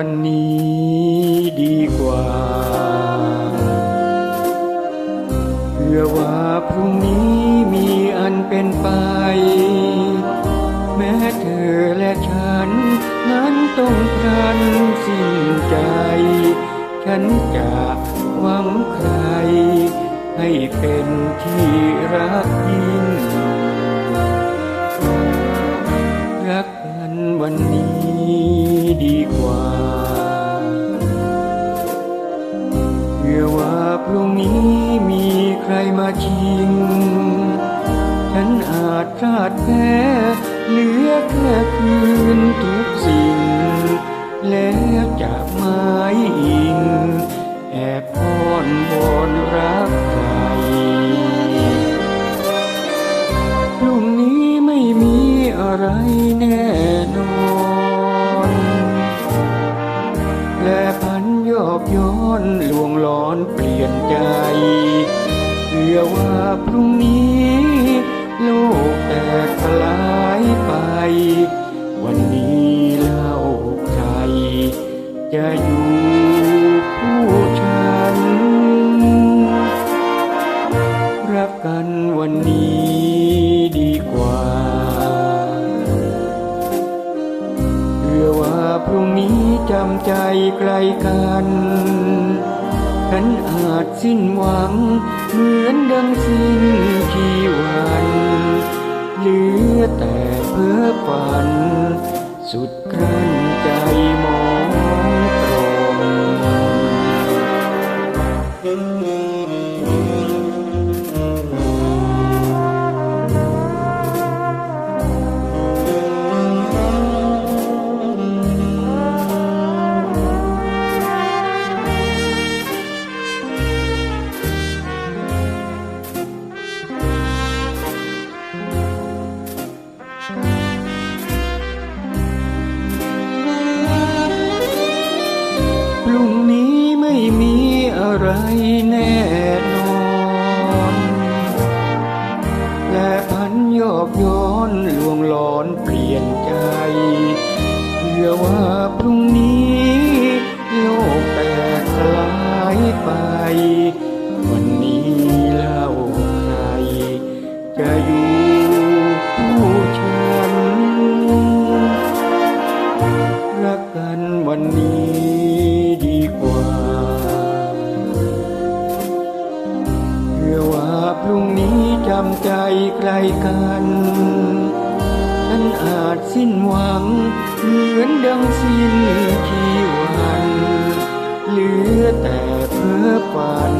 ันนี้ดีกว่า เพื่อว่าพรุ่งนี้มีอันเป็นไป แม้เธอและฉัน นั้นต้องพรันสิ้นใจ ฉันจะหวังใคร ให้เป็นที่รักยิ่ง เพื่อว่าพรุ่งนี้มีใครมาชิง ฉันอาจพลาดแพ้เหลือแค่คืนทุกสิ่ง แล้วจะไม้อิง แอบอ้อนวอนรักใครพรุ่งนี้ไม่มีอะไรแน่นอนและพันยอบย้อนลวงหล อนเปลี่ยนใจเพื่อว่าพรุ่งนี้ โลกแตกสลายไป วันนี้เล่าใครจะอยู่ผู้ฉัน รักกันวันนี้ดีกว่าเพื่อว่าพรุ่งนี้จำใจไกลกัน ฉันอาจสิ้นหวัง เหมือนดังสิ้นชีวันเหลือแต่เพ้อฝัน สุดกลั้นใจ แน่นอนและพันยอกย้อนลวงหลอนเปลี่ยนใจ เพื่อว่าพรุ่งนี้โลกแตกสลายไป นี้จำใจไกลกัน ฉันอาจสิ้นหวัง เหมือนดังสิ้นที่วัน เหลือแต่เพ้อฝัน